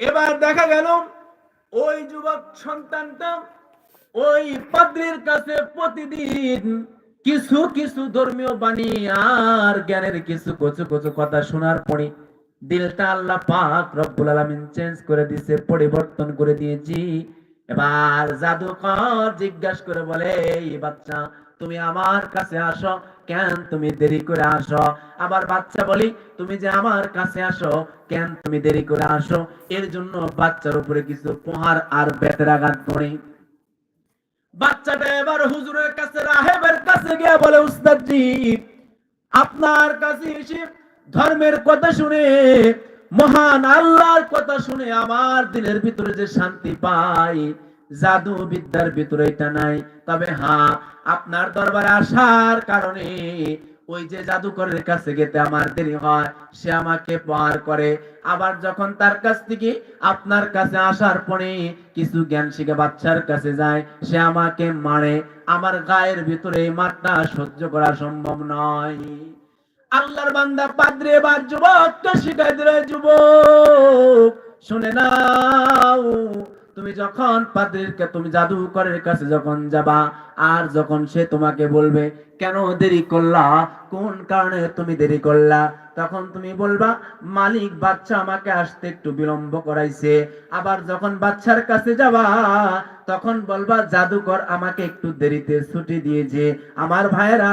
এবার দেখা গেল ওই যুবক সন্তানটা ওই পাদ্রির কাছে প্রতিদিন কিছু কিছু ধর্মীয় বাণী আর জ্ঞানের কিছু কচু কচু কথা শোনার পরে দিলটা আল্লাহ পাক রব্বুল আলামিন চেঞ্জ করে দিয়েছে পরিবর্তন করে দিয়েছি। এবার জাদুকর জিজ্ঞাসা করে বলে, এই বাচ্চা তুমি আমার কাছে আসো। কেন তুমি দেরি করে আসো? আবার বাচ্চা বলি, তুমি যে আমার কাছে আসো, কেন তুমি দেরি করে আসো? এর জন্য বাচ্চার উপরে কিছু পোহার আর বেতের আঘাত করে। বাচ্চাটা এবার হুজুরের কাছে, রাহেবের কাছে গিয়ে বলে আপনার কাছে এসে ধর্মের কথা শুনে, মহান আল্লাহর কথা শুনে আমার দিলের ভিতরে যে শান্তি পাই জাদু বিদ্যার ভিতরে এটা নাই। তবে হ্যাঁ আপনার দরবারে আসার কারণে ওই যে জাদুকরের কাছে গেতে আমার দেরি হয়, সে আমাকে পার করে। আবার যখন তার কাছ থেকে আপনার কাছে আসার পরে কিছু জ্ঞান শিখে বাচ্চার কাছে যায়, সে আমাকে মারে। আমার গায়ের ভিতরে মারটা সহ্য করা সম্ভব নয়। আল্লাহর বান্দা পাদ্রে এবার যুবক তো শিখাই দিলে, যুবক, শুনে নাও তুমি যখন পাদ্রির তুমি জাদুকরের কাছে যখন যাবা, আর যখন সে তোমাকে বলবে, কেন দেরি করলা? কোন কারণে তুমি দেরি করলা? তখন তুমি বলবা, মালিক বাচ্চা আমাকে আসতে একটু বিলম্ব করাইছে। আবার যখন বাচ্চার কাছে যাবা, তখন বলবা, জাদুকর আমাকে একটু দেরিতে ছুটি দিয়েছে। আমার ভাইয়েরা,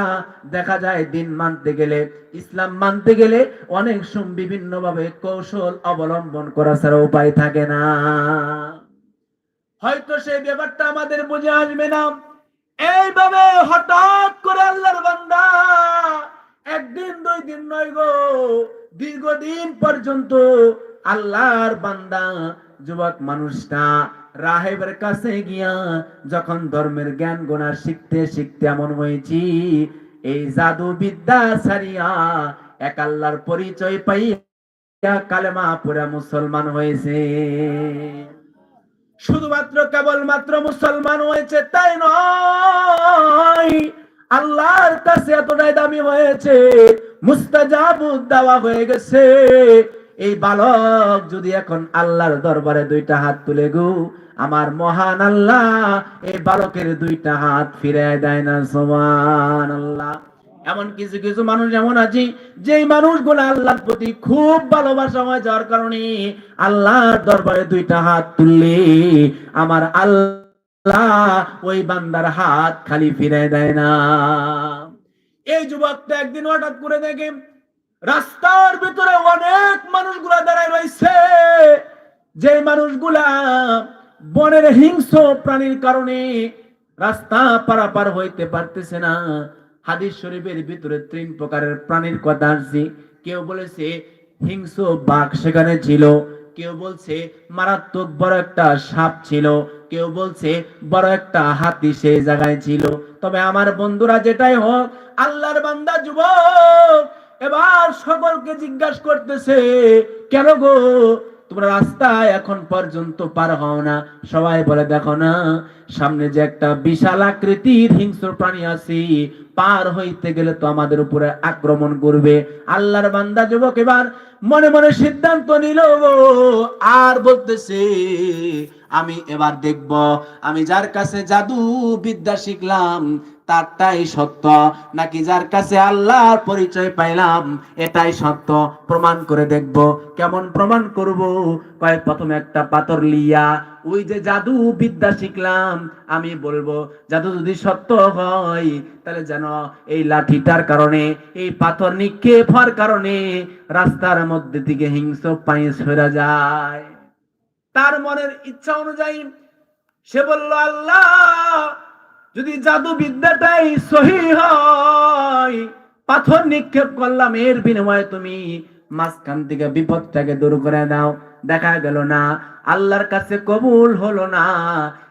দেখা যায় দিন মানতে গেলে, ইসলাম মানতে গেলে অনেক বিভিন্ন ভাবে কৌশল অবলম্বন করা ছাড়া উপায় থাকে না। হয়তো সেই ব্যাপারটা আমাদের বুঝে আসবে না। এইভাবে হঠাৎ করে আল্লাহর বান্দা একদিন, দুই দিন নয় গো, দীর্ঘদিন পর্যন্ত আল্লাহর বান্দা যুবক মানুষটা রাহেবের কাছে গিয়া যখন ধর্মের জ্ঞান গোনা শিখতে শিখতে এমন হয়েছি, এই জাদু বিদ্যা ছাড়িয়া এক আল্লাহর পরিচয় পাইয়া কালেমা পুরা মুসলমান হয়েছে। শুধুমাত্র কেবলমাত্র মুসলমান হয়েছে, তাই নয়, আল্লাহর কাছে এতটাই দামি হয়েছে, মুস্তাজাবুদ দেওয়া হয়ে গেছে। এই বালক যদি এখন আল্লাহর দরবারে দুইটা হাত তুলে গো, আমার মহান আল্লাহ এই বালকের দুইটা হাত ফিরে দেয় না সমান আল্লাহ এমন কিছু কিছু মানুষ এমন আছে, যেই মানুষগুলো আল্লাহর প্রতি খুব ভালোবাসা হয়, যার কারণে আল্লাহর দরবারে দুইটা হাত তুললে আমার আল্লাহ ওই বান্দার হাত খালি ফিরে দেয় না। এই যুবকটা একদিন হঠাৎ করে দেখে রাস্তার ভিতরে অনেক মানুষগুলা দাঁড়ায় রয়েছে। যে মানুষগুলা বনের হিংস্র প্রাণীর কারণে রাস্তা পারাপার হইতে পারতেছে না। হাদিস শরীফের ভিতরে তিন প্রকারের প্রাণীর কথা আসছে। কেউ বলেছে, হিংস্র বাঘ সেখানে ছিল। কেউ বলছে, মারাত্মক বড় একটা সাপ ছিল। কেউ বলছে, বড় একটা হাতি সেই জায়গায় ছিল। তবে আমার বন্ধুরা, যেটাই হোক, আল্লাহর বান্দা যুবক, এবার সকলকে জিজ্ঞাসা করতেছে, কেন গো? তোমরা রাস্তায় এখন পর্যন্ত পার হও না? সবাই বলে, দেখো না, সামনে যে একটা বিশাল আকৃতির হিংস্র প্রাণী আছে পার হইতে গেলে তো আমাদের উপরে আক্রমণ করবে। আল্লাহর বান্দা যুবক, এবার মনে মনে সিদ্ধান্ত নিল, আর বলতেছে, আমি এবার দেখব, আমি যার কাছে জাদু বিদ্যা শিখলাম তারটাই সত্য। নাকি যার কাছে আল্লাহর পরিচয় পাইলাম, এটাই সত্য। প্রমাণ করে দেখব, কেমন প্রমাণ করব? কয়, প্রথমে একটা পাথর লিয়া, ওই যে জাদু বিদ্যা শিখলাম। আমি বলব, জাদু যদি সত্য হয়, তাহলে যেন এই লাঠিটার কারণে, এই পাথর নিক্ষেপ হওয়ার কারণে রাস্তার মধ্যে থেকে হিংস্র পানি সরে যায়। তার মনের ইচ্ছা অনুযায়ী সে বলল, আল্লাহ যদি জাদু বিদ্যাটাই সহি হয়, পাথর নিক্ষেপ করলাম, এর বিনিময়ে তুমি মাঝখান থেকে বিপদটাকে দূর করে দাও। দেখা গেল না। আল্লাহর কাছে কবুল হলো না।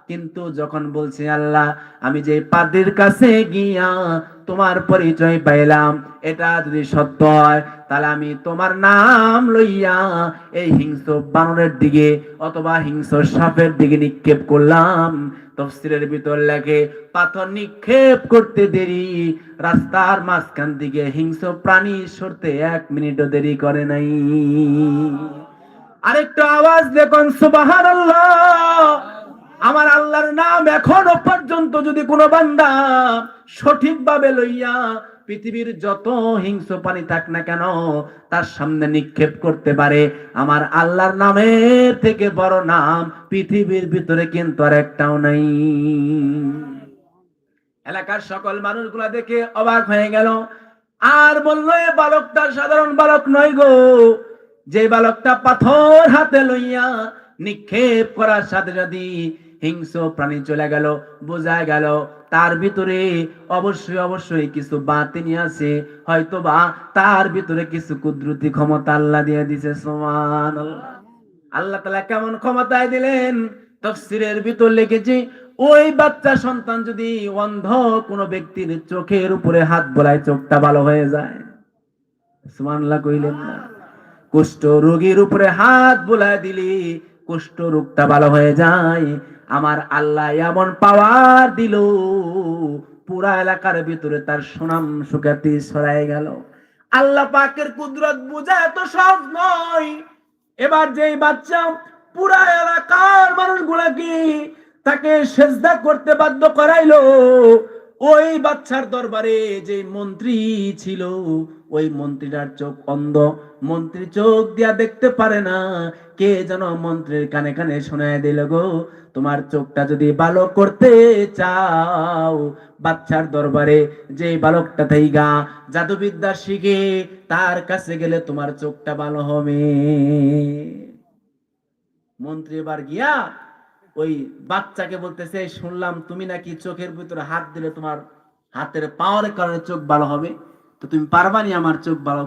কিন্তু যখন বলছে আল্লাহ, আমি যে পাদ্রির কাছে গিয়া তোমার পরিচয় পাইলাম, এটা যদি সত্য হয়, তাহলে আমি তোমার নাম লইয়া এই হিংস্র বানরের দিকে অথবা হিংস্র সাপের দিকে নিক্ষেপ করলাম। তফসিলের ভিতর লেখে, পাথর নিক্ষেপ করতে দেরি, রাস্তার মাঝখান দিকে হিংস্র প্রাণী সরতে এক মিনিটও দেরি করে নাই। আরেকটা আওয়াজ দেখুন সুবাহান আমার আল্লাহর নাম এখনও পর্যন্ত যদি কোনো বান্দা সঠিকভাবে লইয়া পৃথিবীর যত হিংস্র পানি থাক না কেন, তার সামনে নিক্ষেপ করতে পারে, আমার আল্লাহর নামের থেকে বড় নাম পৃথিবীর ভিতরে কিন্তু আর একটাও নাই। এলাকার সকল মানুষগুলা দেখে অবাক হয়ে গেল। আর বলল, এ বালকটা সাধারণ বালক নয় গো। যে বালকটা পাথর হাতে লইয়া নিক্ষেপ করার সাথে যদি হিংস্র প্রাণী চলে গেল, বোঝা গেল তার ভিতরে অবশ্যই অবশ্যই কিছু বাতিনি আছে। হয়তো বা তার ভিতরে কিছু কুদরতি ক্ষমতা আল্লাহ দিয়ে দিছে সমান আল্লাহ তালা কেমন ক্ষমতায় দিলেন? তফসিরের ভিতর লিখেছি, ওই বাচ্চা সন্তান যদি অন্ধ কোন ব্যক্তির চোখের উপরে হাত বোলায়, চোখটা ভালো হয়ে যায়। সুমানলা কইলেন না। কুষ্ঠ রোগীর উপরে হাত বোলায় দিলি, কুষ্ঠ রোগটা ভালো হয়ে যায়। আমার আল্লাহ এমন পাওয়ার দিল, পুরা এলাকার ভিতরে তার সুনাম সুখ্যাতি ছড়াই গেল। আল্লাহ পাকের কুদরত বোঝা এত সহজ নয়। এবার যেই বাচ্চা পুরা এলাকার মানুষ মানুষগুলাকে তাকে সেজদা করতে বাধ্য করাইলো, ওই বাচ্চার দরবারে যে মন্ত্রী ছিল ওই মন্ত্রীটার চোখ অন্ধ। মন্ত্রী চোখ দিয়া দেখতে পারে না। কে যেন মন্ত্রীর কানে কানে শোনায় দিল গো, তোমার চোখটা যদি ভালো করতে চাও, বাচ্চার দরবারে যে বালকটা থাইগা, জাদুবিদ্যা শিখে তার কাছে গেলে তোমার চোখটা ভালো হবে। মন্ত্রী এবার গিয়া ওই বাচ্চাকে বলতেছে, শুনলাম তুমি নাকি চোখের ভিতরে হাত দিলে তোমার হাতের পাওয়ার কারণে চোখ ভালো হবে। তো তুমি পারবানি আমার চোখ ভালো